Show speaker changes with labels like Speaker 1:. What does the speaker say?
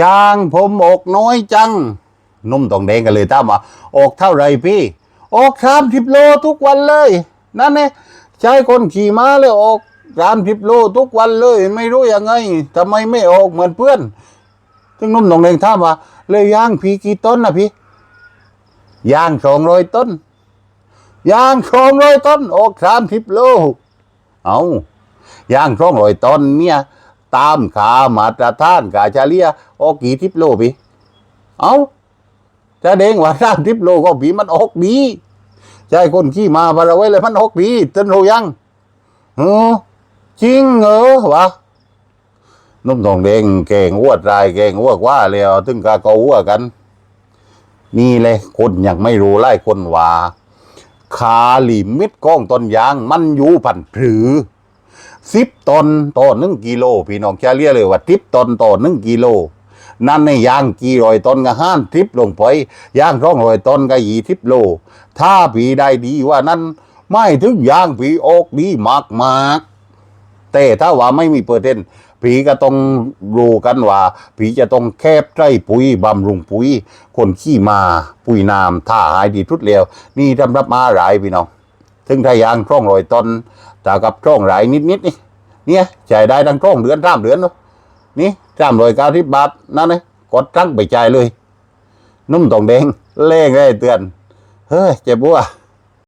Speaker 1: ยางผมอกน้อยจัง นุ่มตองแดงกันเลยถามว่าอกเท่าไรพี่อกสามสิบโลทุกวันเลย นั่นเนี่ยใช้คนขี่ม้าเลยออกสามสิบโลทุกวันเลย ไม่รู้ยังไงทำไมไม่ออกเหมือนเพื่อนซึ่งนุ่มตองแดงถามว่าเลยยางพี่กี่ต้นนะพี่ยางสองร้อยต้นยางสองร้อยต้นออกสามสิบโลเอายางสองร้อยต้นเนี่ย ตามขามาตรฐานกาชาเลียออกกี่ทิปโลพี่เอาจะเด้งว่าสามทิปโลก็ผีมันออกดีใช่คนขี้มาพาราไว้เลยมันออกดีจนรู้ยังเออจริงเหรอวะนุ่มทองแดงแกงอ้วดรายแกงอ้วกว่าแล้วตึงกาเกาอ้วกัน นี่เลยคนยังไม่รู้ไล่คนว่าขาลิมิตกล้องต้นยางมันอยู่ผันผือ สิบตนต่อหนึ่งกิโลพี่น้องจะเรียกเลยว่าทิปตนต่อหนึ่งกิโลนั่นในยางกี่ร้อยตนก็ห้านทริปลงไปยางร้องร้อยตนก็ยี่ทิปโล ถ้าผีได้ดีว่านั้นไม่ถึงยางผีออกดีมากมากๆแต่ถ้าว่าไม่มีเปอร์เซ็นต์ผีก็ต้องรู้กันว่าผีจะต้องแคบใกล้ปุ๋ยบำรุงปุ๋ย คนขี้มา ปุ๋ยน้ำถ้าหายดีทุดเร็วนี่สำรับมาหลายพี่น้อง ถึงถ้ายางช่องลอยตนแต่กับช่องหลายนิดๆนี่เนี่ยจ่ายได้ทั้งช่องเดือนสามเดือนเนาะนี่สามร้อยเก้าสิบบาทนั่นเลยกดตั้งไปจ่ายเลย นุ่มตองแดงเล่งได้เตือนเฮ้ยเจ็บบัว